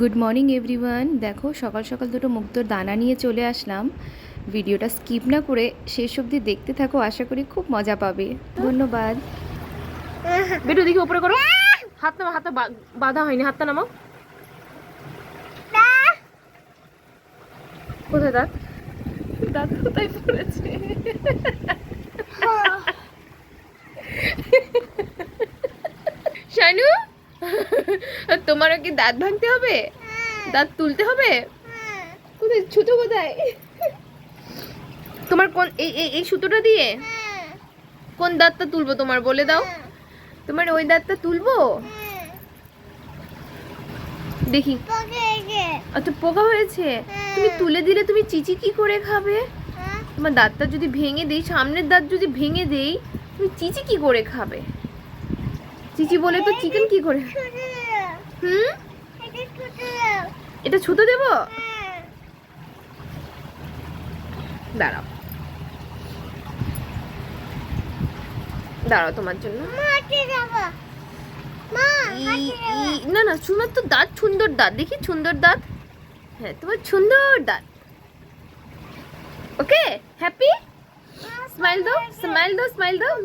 Good morning everyone দেখো, সকাল সকাল দুটো মুক্তোর দানা নিয়ে চলে আসলাম। ভিডিওটা স্কিপ না করে শেষ অবধি দেখতে থাকো, আশা করি খুব মজা পাবে। ধন্যবাদ। বেটু দেখি উপরে করো। হাত নামা হাতটা বা- বাঁধা হয়নি, হাতটা নামাও। কোথায় দাঁত? দাঁত কোথায় পড়েছে? শানু? তোমারও কি দাঁত ভাঙতে হবে? দাঁত তুলতে হবে? কোথায়? ছুতো কোথায়? তোমার কোন, এই এই সুতোটা দিয়ে? কোন দাঁতটা তুলবো তোমার বলে দাও। তোমার ওই দাঁতটা তুলবো? দেখি। আচ্ছা পোকা হয়েছে। তুমি তুলে দিলে তুমি চিচি কি করে খাবে। তোমার দাঁতটা যদি ভেঙে দেই, সামনের দাঁত যদি ভেঙে দেই, তুমি চিচি কি করে খাবে। চিচি বলে তো চিকেন কি করে? হুম? এটা ছুতো দেবো? দাঁড়াও। দাঁড়াও তোমার জন্য। না না, সুন্দর তো দাঁত, সুন্দর দাঁত। দেখি সুন্দর দাঁত। হ্যাঁ তোমার সুন্দর দাঁত। ওকে হ্যাপি স্মাইল দাও স্মাইল দাও স্মাইল দাও।